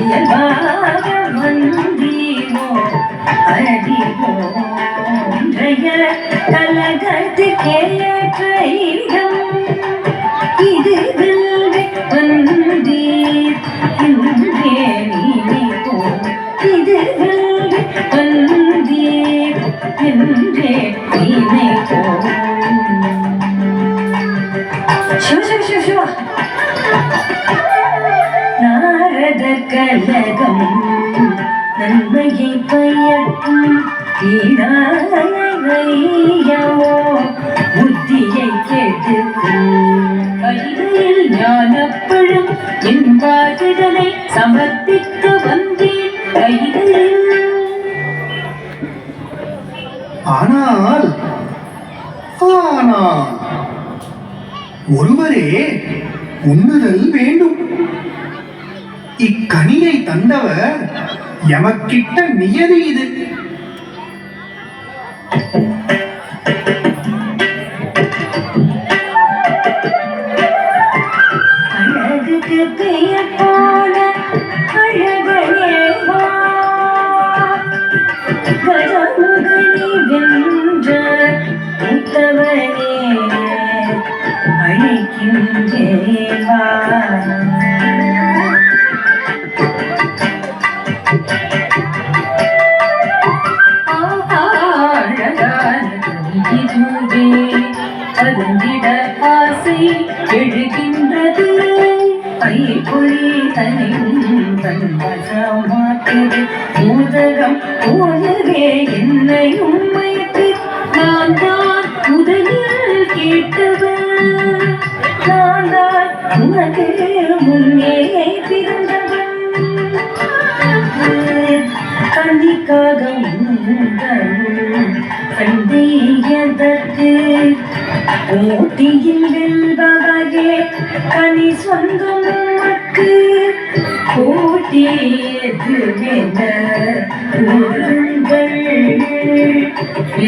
இயல்பாக வந்தீமோ அறிவோ இன்றைய கலகத்துக்கே கைதம் இது வந்தீர். இங்கே நீ இது வந்தீர். என்றே நீனை போ Sure, sure, sure, sure. கழகம் நன்மையை பயக்கும் தீராயோ புத்தியை கேட்டுக்கும் கையில் ஞானப்பழம் என் வாழ்தலை சமர்ப்பிக்க வந்தேன் கையில் ஆனால் ஆனால் ஒருவரே உண்ணுதல் வேண்டும். இக்கனியை தந்தவர் எமக்கிட்ட நியதி இது. அழகுக்கு பெயர் போல அழகனே கஜமுகனி வென்ற அழைக்கின்றேவா அருந்திட ஆசை எழுகின்றது. ஐப்பொழி தனியும் தன் வசமாற்றது பூதகம் போலவே கண்டிக்காக சந்தேகத்திற்கு போட்டியில் வெல்பவரே கனி சொந்தம் உமக்கு போட்டி எதுவென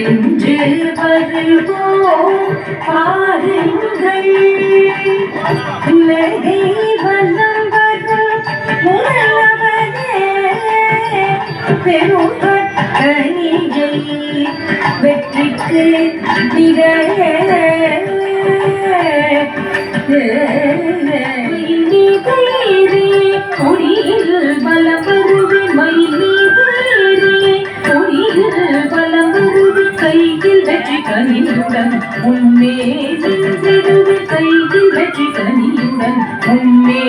என்று வருவோம் பாருங்கள். உலகை பெரும் பெருமக்கணிகை வெற்றிக்கு கொடியில் பலம் வருது மயிலே கொடியில் பலம் வருது கையில் வெற்றி கனியுடன் முன்னே கையில் வெற்றி கனியுடன் முன்னே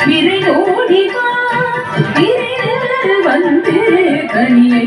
மயிலே விரையோடி விரைவில் வந்து கனியை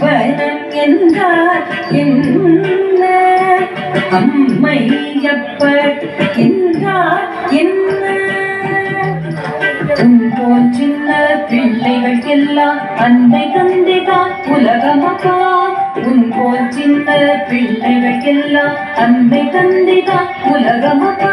வனம் என்றார் என்ன? அம்மையப்பர் என்றார் என்ன? உன் பிள்ளைகள் எல்லாம் அன்னை தந்தைதான் உலகமப்பா? உன் போல் சின்ன பிள்ளைகள் எல்லாம் அன்னை தந்தைதான் உலகமப்பா?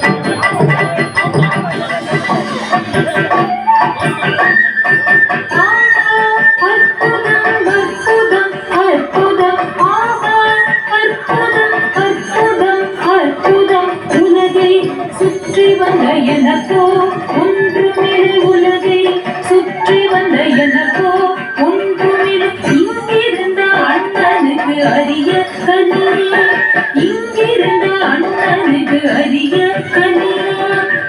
நடப்போ ஒன்றுமிலும் இங்கிருந்த அண்ணனுக்கு அறிய கண்ணியா? இங்கிருந்த அண்ணனுக்கு அறிய கண்ணியா?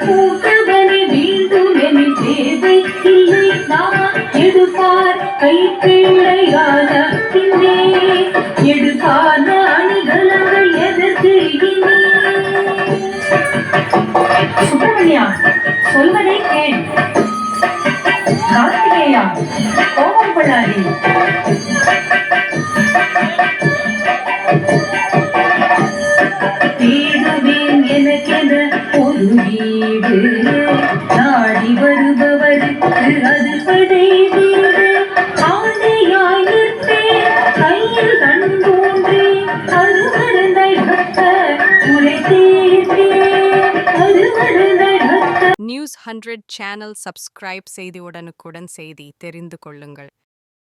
கூட்டவனை வேண்டும் என தேவை இல்லை. நான் எடுப்பார் கை பிள்ளையான பின்னே. எடுப்பார் அணிகளாக எதற்கு இனி சுப்பிரமணியா சொல்வதை கேள். கார்த்திகேயா கோபம் ஹண்ட்ரட் சேனல் சப்ஸ்கிரைப் செய்தியுடனுக்குடன் செய்தி தெரிந்து கொள்ளுங்கள்.